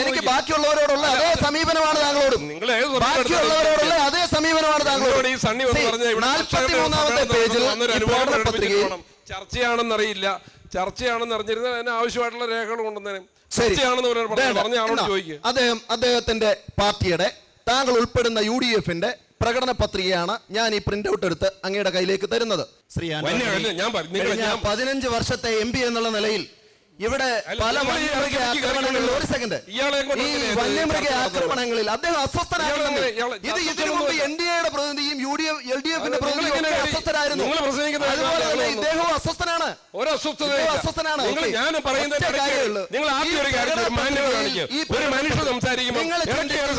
എനിക്ക് ബാക്കിയുള്ളവരോടുള്ള അതേ സമീപനമാണ് താങ്കളോടും. ബാക്കിയുള്ളവരോടുള്ള അതേ സമീപനമാണ് താങ്കളോട്. ഇവിടെ നാൽപ്പത്തിമൂന്നാമത്തെ പേജിൽ പത്രികയിൽ. ചർച്ചയാണെന്നറിയില്ല ചർച്ചയാണെന്ന് അറിഞ്ഞിരുന്ന അതിന് ആവശ്യമായിട്ടുള്ള രേഖകൾ കൊണ്ടുവന്നേനെ. അദ്ദേഹം അദ്ദേഹത്തിന്റെ പാർട്ടിയുടെ താങ്കൾ ഉൾപ്പെടുന്ന യു ഡി എഫിന്റെ പ്രകടന പത്രികയാണ് ഞാൻ ഈ പ്രിന്റ് ഔട്ട് എടുത്ത് അങ്ങയുടെ കയ്യിലേക്ക് തരുന്നത്. ശ്രീ പതിനഞ്ച് വർഷത്തെ എം പി എന്നുള്ള നിലയിൽ ഇവിടെ പല വന്യമൃഗ ആക്രമണങ്ങളിൽ ഒരു സെക്കൻഡ് ഈ വന്യമൃഗ ആക്രമണങ്ങളിൽ അദ്ദേഹം അസ്വസ്ഥനായിരുന്നു. ഇത് ഇതിനു മുമ്പ് എൻ ഡി എയുടെ പ്രതിനിധിയും U D F L D എഫിന്റെ പ്രതിനിധിയും അസ്വസ്ഥരായിരുന്നു. അതുപോലെ തന്നെ ഇദ്ദേഹവും അസ്വസ്ഥനാണ്. ഒരു അസ്വസ്ഥനാണ്. നിങ്ങൾ ഞാൻ പറയുന്നത്. നിങ്ങൾ ആദ്യം ഒരു കാര്യം ഒരു സംസാരിക്കുമ്പോൾ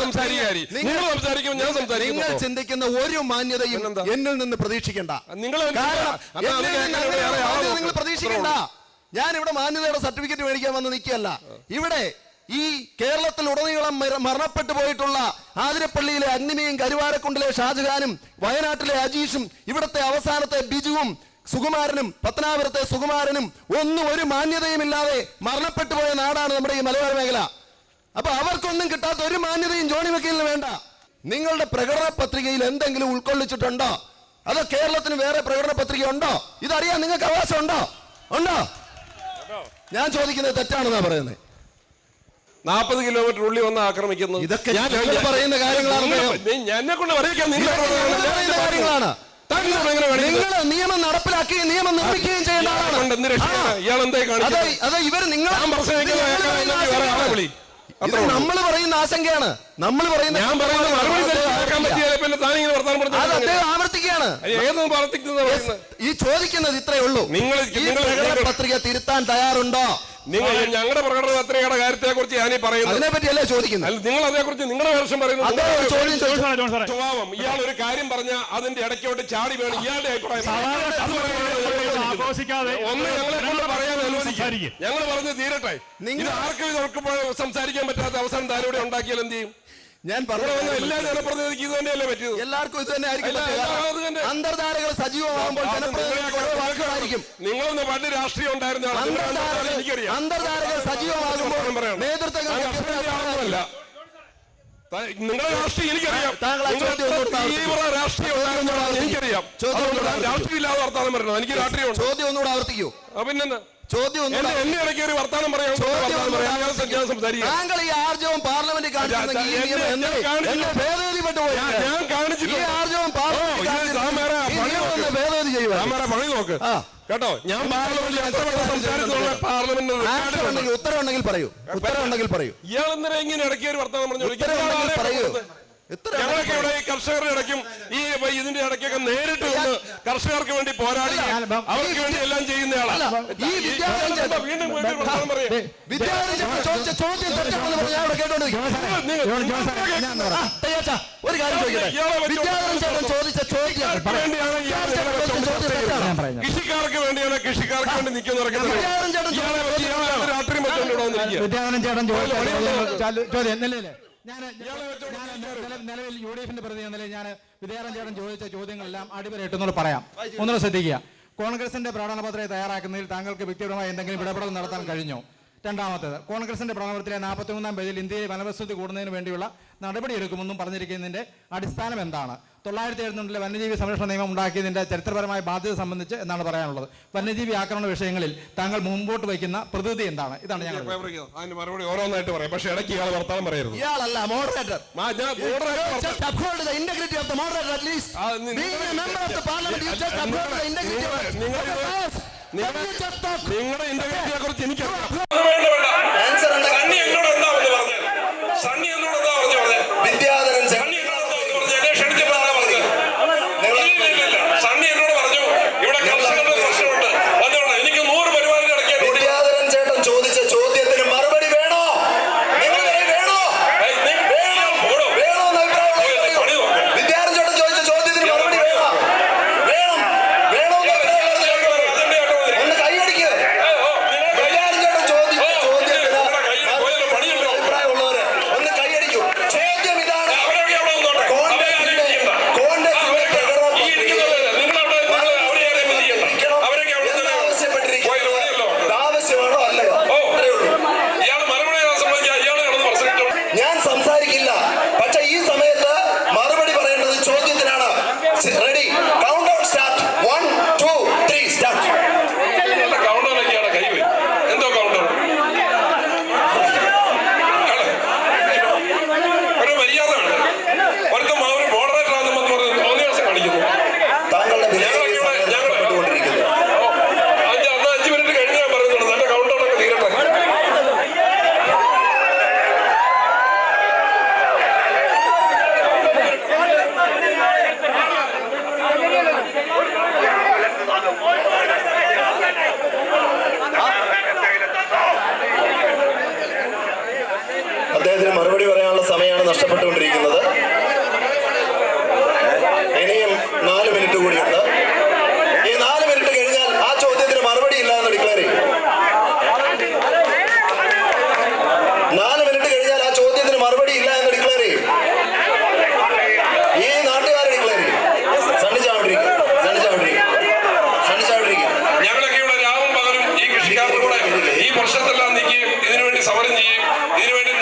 നിങ്ങൾ സംസാരിക്കാരി നിങ്ങൾ- നിങ്ങൾ സംസാരിക്കുമ്പോൾ ഞാൻ നിങ്ങൾ ചിന്തിക്കുന്ന ഒരു മാന്യതയും എന്നിൽ നിന്ന് പ്രതീക്ഷിക്കണ്ട. നിങ്ങൾ. നിങ്ങൾ പ്രതീക്ഷിക്കണ്ട. ഞാൻ ഇവിടെ മാന്യതയുടെ സർട്ടിഫിക്കറ്റ് മേടിക്കാൻ വന്ന് നിൽക്കുകയല്ല. ഇവിടെ ഈ കേരളത്തിൽ ഉടനീളം മര- മരണപ്പെട്ടു പോയിട്ടുള്ള ആതിരപ്പള്ളിയിലെ അഗ്നിമിയും കരുവാരക്കുണ്ടിലെ ഷാജഹാനും വയനാട്ടിലെ അജീഷും ഇവിടുത്തെ അവസാനത്തെ ബിജുവും സുകുമാരനും പത്തനാപുരത്തെ സുകുമാരനും ഒന്നും ഒരു മാന്യതയുമില്ലാതെ മരണപ്പെട്ടു പോയ നാടാണ് നമ്മുടെ ഈ മലയോര മേഖല. അപ്പൊ അവർക്കൊന്നും കിട്ടാത്ത ഒരു മാന്യതയും ജോണി വക്കീലിന് വേണ്ട. നിങ്ങളുടെ പ്രകടന പത്രികയിൽ എന്തെങ്കിലും ഉൾക്കൊള്ളിച്ചിട്ടുണ്ടോ? അതോ കേരളത്തിന് വേറെ പ്രകടന പത്രിക ഉണ്ടോ? ഇതറിയാൻ നിങ്ങൾക്ക് അവകാശം ഉണ്ടോ? ഉണ്ടോ? ഞാൻ ചോദിക്കുന്നത് തെറ്റാണെന്നാ പറയുന്നത്. നാൽപ്പത് കിലോമീറ്റർ ഉള്ളി വന്ന് ആക്രമിക്കുന്നു. ഇതൊക്കെ ഞാൻ- പറയുന്ന കാര്യങ്ങളാണ്. എന്നെ കൊണ്ട് പറയിക്കാൻ പറയുന്ന കാര്യങ്ങളാണ്? നിങ്ങൾ നിയമം നടപ്പിലാക്കുകയും നിയമം നിർമ്മിക്കുകയും ചെയ്യുന്ന ആളാണ്? അതെ ഇവർ നിങ്ങൾ ഉള്ളൂ. നമ്മൾ പറയുന്ന ആശങ്കയാണ്. നമ്മൾ പറയുന്ന ഞാൻ പറയുന്നത് മറുപടി തരാൻ കേൾക്കാൻ പറ്റിയാലേ പിന്നെ താനിങ്ങനെ വർത്താനം അത് അദ്ദേഹം ആവർത്തിക്കുകയാണ്. പ്രവർത്തിക്കുന്നത് ഈ ചോദിക്കുന്നത് ഇത്രയേ ഉള്ളൂ. നിങ്ങൾ- പത്രിക തിരുത്താൻ തയ്യാറുണ്ടോ? നിങ്ങൾ ഞങ്ങളുടെ പ്രകടന പത്രികയുടെ കാര്യത്തെ കുറിച്ച് ഈ പറയുന്നത്. അതിനെ പറ്റിയല്ലേ ചോദിക്കുന്നത്? നിങ്ങൾ അതേക്കുറിച്ച് നിങ്ങളുടെ വർഷം പറയുന്നത്. സ്വഭാവം ഇയാൾ ഒരു കാര്യം പറഞ്ഞ അതിന്റെ ഇടയ്ക്കോട്ട് ചാടി വേണം ഇയാളുടെ അഭിപ്രായം ഒന്ന് ഞങ്ങളെ കൊണ്ട് പറയാൻ അനുവദിക്കും. ഞങ്ങൾ പറഞ്ഞ് തീരട്ടെ. നിങ്ങൾ- ആർക്കും ഇത് സംസാരിക്കാൻ പറ്റാത്ത അവസരം താരോടെ ഉണ്ടാക്കിയാൽ എന്ത് ചെയ്യും? ഞാൻ പറഞ്ഞു എല്ലാവർക്കും ഇത് തന്നെ ആയിരിക്കും അന്തർധാരകൾ സജീവമാകുമ്പോൾ ജനപ്രതിനിധികളായിരിക്കും നിങ്ങളൊന്ന് പണ്ട് രാഷ്ട്രീയം ഉണ്ടായിരുന്ന അന്തർധാരകൾ സജീവമാകുമ്പോൾ. നേതൃത്വങ്ങൾ. നിങ്ങളുടെ രാഷ്ട്രീയം എനിക്കറിയാം. തീവ്ര രാഷ്ട്രീയം എനിക്കറിയാം രാഷ്ട്രീയം ഇല്ലാതെ വർത്താനം പറയണം? എനിക്ക് രാഷ്ട്രീയം ചോദ്യം ഒന്നുകൂടെ ആവർത്തിക്കൂ. ആ, പിന്നെന്താ? ചോദ്യം എന്നെ ഇടയ്ക്ക് ഒരു വർത്താനം പറയാം താങ്കൾ ഈ ആർജവം ഞാൻ- കാണിച്ചിട്ടുണ്ട്. കേട്ടോ? ഞാൻ പാർലമെന്റിൽ എത്ര വട്ടം സംസാരിച്ചുള്ള പാർലമെന്റ് ഉത്തരവുണ്ടെങ്കിൽ പറയൂ ഉത്തരവുണ്ടെങ്കിൽ പറയൂ. ഇയാൾ ഇന്നലെ ഇങ്ങനെ ഇടയ്ക്ക് ഒരു വർത്തമാനം പറഞ്ഞു. പറയൂ. ഞങ്ങളൊക്കെ ഇവിടെ ഈ കർഷകരുടെ ഇടയ്ക്കും ഈ ഇതിന്റെ ഇടയ്ക്കൊക്കെ നേരിട്ട് വന്ന് കർഷകർക്ക് വേണ്ടി പോരാടി അവർക്ക് വേണ്ടി എല്ലാം ചെയ്യുന്നയാളാണ് വീണ്ടും ഒരു കാര്യം ചോദിക്കട്ടെ? കൃഷിക്കാർക്ക് വേണ്ടിയാണ് കൃഷിക്കാർക്ക് വേണ്ടി നിൽക്കുന്നവരൊക്കെ രാത്രി മറ്റൊന്നും ചോദ്യം നിലവിലെ ഞാൻ നിലവിൽ യു ഡി എഫിന്റെ പ്രതി എന്ന നിലയിൽ ഞാൻ വിദ്യാരം ചേട്ടൻ ചോദിച്ച ചോദ്യങ്ങളെല്ലാം അടിവരയിട്ടെന്നോട് പറയാം. ഒന്നുകൂടെ ശ്രദ്ധിക്കുക. കോൺഗ്രസിന്റെ പ്രകടന പത്രിക തയ്യാറാക്കുന്നതിൽ താങ്കൾക്ക് വ്യക്തിപരമായി എന്തെങ്കിലും ഇടപെടൽ നടത്താൻ കഴിഞ്ഞോ? രണ്ടാമത്തേത് കോൺഗ്രസിന്റെ പ്രകടനത്തിലെ നാൽപ്പത്തി മൂന്നാം പേജിൽ ഇന്ത്യയിൽ വനവസ്തുതി കൂടുന്നതിന് വേണ്ടിയുള്ള നടപടിയെടുക്കുമെന്നും പറഞ്ഞിരിക്കുന്നതിന്റെ അടിസ്ഥാനം എന്താണ്? തൊള്ളായിരത്തി എഴുപത്തിരണ്ടിലെ വന്യജീവി സംരക്ഷണ നിയമം ഉണ്ടാക്കിയതിന്റെ ചരിത്രപരമായ ബാധ്യത സംബന്ധിച്ച് എന്നാണ് പറയാനുള്ളത്? വന്യജീവി ആക്രമണ വിഷയങ്ങളിൽ താങ്കൾ മുമ്പോട്ട് വയ്ക്കുന്ന പ്രതിനിധി എന്താണ്? ഇതാണ് ഞങ്ങൾ അതിന് മറുപടി ഓരോന്നായിട്ട് പറയാം. പക്ഷേ ഇടയ്ക്ക് ഇയാൾ വർത്താനം പറയരുത്. ഇയാളല്ല മോഡറേറ്റർ ഞാൻ the parliament, നിങ്ങൾ- uphold the integrity of നിങ്ങൾ- നിങ്ങൾ- of the house. നിങ്ങൾ- Let me just talk. നിങ്ങളുടെ ഇന്റഗ്രിറ്റിയെ കുറിച്ച് എനിക്കറിയാം സാധിക്കില്ല പക്ഷെ ഈ സമയത്ത് നഷ്ടപ്പെട്ടുകൊണ്ടിരിക്കുന്നത്. ഇനിയും നാല് മിനിറ്റ് കൂടിയുണ്ട് ഈ നാല് മിനിറ്റ് കഴിഞ്ഞാൽ ആ ചോദ്യത്തിന് മറുപടി ഇല്ല എന്ന് ഡിക്ലെയർ ചെയ്യും. നാല് മിനിറ്റ് കഴിഞ്ഞാൽ ആ ചോദ്യത്തിന് മറുപടി ഇല്ല എന്ന് ഡിക്ലെയർ ചെയ്യും. ഈ നാട്ടുകാരെ ഡിക്ലെയർ ചെയ്യും. സണ്ണിച്ചാവിട്ടിരിക്കും സണ്ണിച്ചാവിട്ടിരിക്കും സണ്ണിച്ചാവിട്ടിരിക്കും ഞങ്ങളൊക്കെ ഇവിടെ രാവും പകലും ഈ കൃഷിക്കാരുടെ കൂടെ ഈ വർഷത്തെല്ലാം നീക്കുകയും ഇതിനുവേണ്ടി സമരം ചെയ്യുകയും ഇതിനുവേണ്ടി